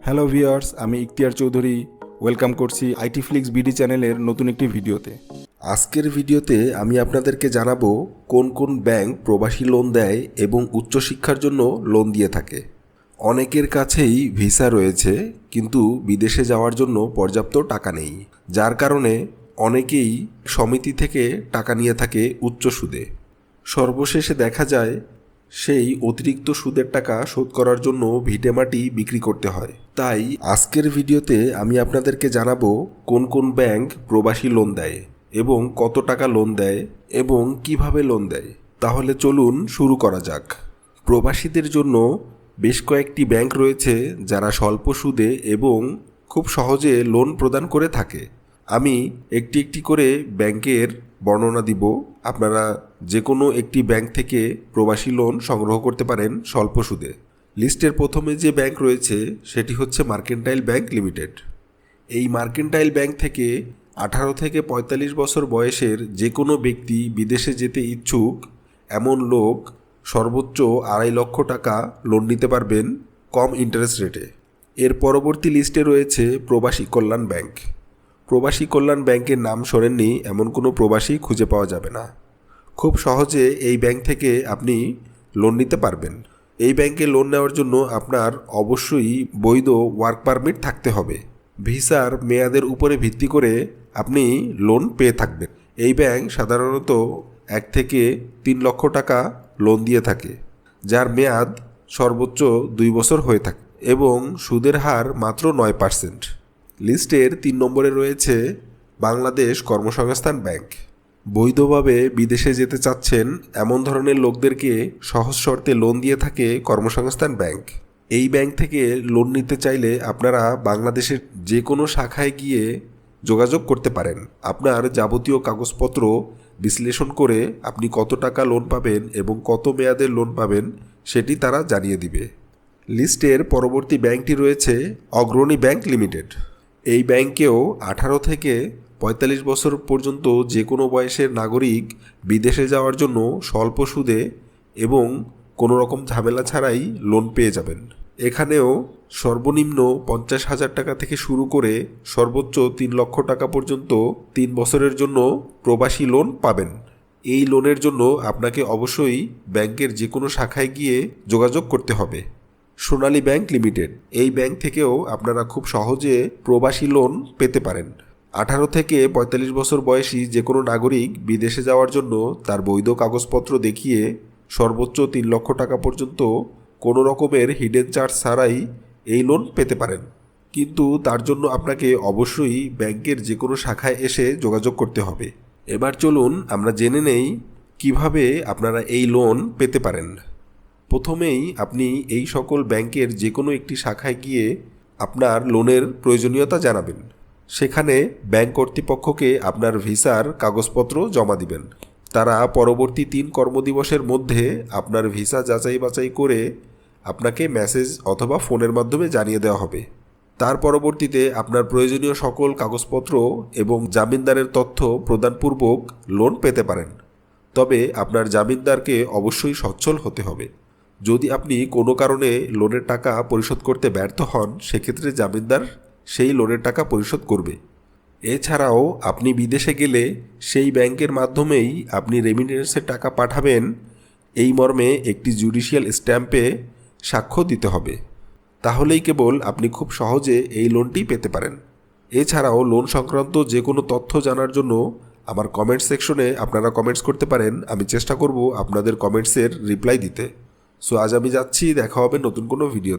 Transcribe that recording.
Hello viewers আমি Ikhtiar Chowdhury. Welcome করছি IT Flix BD চ্যানেলের নতুন একটি ভিডিওতে। আজকের ভিডিওতে আমি আপনাদেরকে জানাব কোন কোন ব্যাংক প্রবাসী লোন দেয় এবং উচ্চশিক্ষার জন্য লোন দিয়ে থাকে। অনেকের কাছেই ভিসা রয়েছে, কিন্তু বিদেশে যাওয়ার জন্য পর্যাপ্ত টাকা নেই। যার কারণে অনেকেই সমিতি থেকে টাকা নিয়ে থাকে উচ্চ সুদে। সর্বশেষে দেখা যায় সেই অতিরিক্ত সুদের টাকা শোধ করার জন্য ভিটেমাটি বিক্রি করতে হয়। তাই আজকের ভিডিওতে আমি আপনাদেরকে জানাব কোন কোন ব্যাংক প্রবাসী লোন দেয় এবং কত টাকা লোন দেয় এবং কীভাবে লোন দেয়। তাহলে চলুন শুরু করা যাক। প্রবাসীদের জন্য বেশ কয়েকটি ব্যাংক রয়েছে যারা স্বল্প সুদে এবং খুব সহজে লোন প্রদান করে থাকে। আমি একটি একটি করে ব্যাংকের বর্ণনা দিব। আপনারা যে কোনো একটি ব্যাংক থেকে প্রবাসী লোন সংগ্রহ করতে পারেন স্বল্প সুদে। লিস্টের প্রথমে যে ব্যাংক রয়েছে, সেটি হচ্ছে মার্কেন্টাইল ব্যাংক লিমিটেড। এই মার্কেন্টাইল ব্যাংক থেকে আঠারো থেকে পঁয়তাল্লিশ বছর বয়সের যে কোনো ব্যক্তি বিদেশে যেতে ইচ্ছুক, এমন লোক সর্বোচ্চ আড়াই লক্ষ টাকা লোন নিতে পারবেন কম ইন্টারেস্ট রেটে। এর পরবর্তী লিস্টে রয়েছে প্রবাসী কল্যাণ ব্যাংক। প্রবাসী কল্যাণ ব্যাংকের নাম শোনেননি, এমন কোনো প্রবাসী খুঁজে পাওয়া যাবে না। খুব সহজে এই ব্যাংক থেকে আপনি লোন নিতে পারবেন। এই ব্যাংকে লোন নেওয়ার জন্য আপনার অবশ্যই বৈধ ওয়ার্ক পারমিট থাকতে হবে। ভিসার মেয়াদের উপরে ভিত্তি করে আপনি লোন পেয়ে থাকবেন। এই ব্যাংক সাধারণত এক থেকে তিন লক্ষ টাকা লোন দিয়ে থাকে, যার মেয়াদ সর্বোচ্চ দুই বছর হয়ে থাকে এবং সুদের হার মাত্র নয় পার্সেন্ট লিস্টের তিন নম্বরে রয়েছে বাংলাদেশ কর্মসংস্থান ব্যাংক। বৈধভাবে বিদেশে যেতে চাচ্ছেন এমন ধরনের লোকদেরকে সহজ শর্তে লোন দিয়ে থাকে কর্মসংস্থান ব্যাংক। এই ব্যাংক থেকে লোন নিতে চাইলে আপনারা বাংলাদেশের যে কোনো শাখায় গিয়ে যোগাযোগ করতে পারেন। আপনার যাবতীয় কাগজপত্র বিশ্লেষণ করে আপনি কত টাকা লোন পাবেন এবং কত মেয়াদের লোন পাবেন সেটি তারা জানিয়ে দিবে। লিস্টের পরবর্তী ব্যাংকটি রয়েছে অগ্রণী ব্যাংক লিমিটেড। এই ব্যাংকেও আঠারো থেকে পঁয়তাল্লিশ বছর পর্যন্ত যে কোনো বয়সের নাগরিক বিদেশে যাওয়ার জন্য স্বল্প সুদে এবং কোনো রকম ঝামেলা ছাড়াই লোন পেয়ে যাবেন। এখানেও সর্বনিম্ন পঞ্চাশ হাজার টাকা থেকে শুরু করে সর্বোচ্চ তিন লক্ষ টাকা পর্যন্ত তিন বছরের জন্য প্রবাসী লোন পাবেন। এই লোনের জন্য আপনাকে অবশ্যই ব্যাংকের যে কোনো শাখায় গিয়ে যোগাযোগ করতে হবে। সোনালী ব্যাংক লিমিটেড, এই ব্যাংক থেকেও আপনারা খুব সহজে প্রবাসী লোন পেতে পারেন। আঠারো থেকে পঁয়তাল্লিশ বছর বয়সী যে কোনো নাগরিক বিদেশে যাওয়ার জন্য তার বৈধ কাগজপত্র দেখিয়ে সর্বোচ্চ তিন লক্ষ টাকা পর্যন্ত কোনো রকমের হিডেন চার্জ ছাড়াই এই লোন পেতে পারেন। কিন্তু তার জন্য আপনাকে অবশ্যই ব্যাংকের যে কোনো শাখায় এসে যোগাযোগ করতে হবে। এবার চলুন আমরা জেনে নেই কীভাবে আপনারা এই লোন পেতে পারেন। প্রথমেই আপনি এই সকল ব্যাংকের যে কোনো একটি শাখায় গিয়ে আপনার লোনের প্রয়োজনীয়তা জানাবেন। সেখানে ব্যাংক কর্তৃপক্ষকে আপনার ভিসার কাগজপত্র জমা দিবেন। তারা পরবর্তী তিন কর্মদিবসের মধ্যে আপনার ভিসা যাচাই বাছাই করে আপনাকে মেসেজ অথবা ফোনের মাধ্যমে জানিয়ে দেওয়া হবে। তার পরবর্তীতে আপনার প্রয়োজনীয় সকল কাগজপত্র এবং জামিনদারের তথ্য প্রদানপূর্বক লোন পেতে পারেন। তবে আপনার জামিনদারকে অবশ্যই সচ্ছল হতে হবে। যদি আপনি কোনো কারণে লোনের টাকা পরিশোধ করতে ব্যর্থ হন, সেক্ষেত্রে জামিনদার সেই লোনের টাকা পরিশোধ করবে। এছাড়াও আপনি বিদেশে গেলে সেই ব্যাংকের মাধ্যমেই আপনি রেমিটেন্সের টাকা পাঠাবেন। এই মর্মে একটি জুডিশিয়াল স্ট্যাম্পে সাক্ষ্য দিতে হবে। তাহলেই কেবল আপনি খুব সহজে এই লোনটি পেতে পারেন। এছাড়াও লোন সংক্রান্ত যে কোনো তথ্য জানার জন্য আমার কমেন্ট সেকশনে আপনারা কমেন্টস করতে পারেন। আমি চেষ্টা করব আপনাদের কমেন্টসের রিপ্লাই দিতে। সো আজ আমি যাচ্ছি, দেখা হবে নতুন কোনো ভিডিও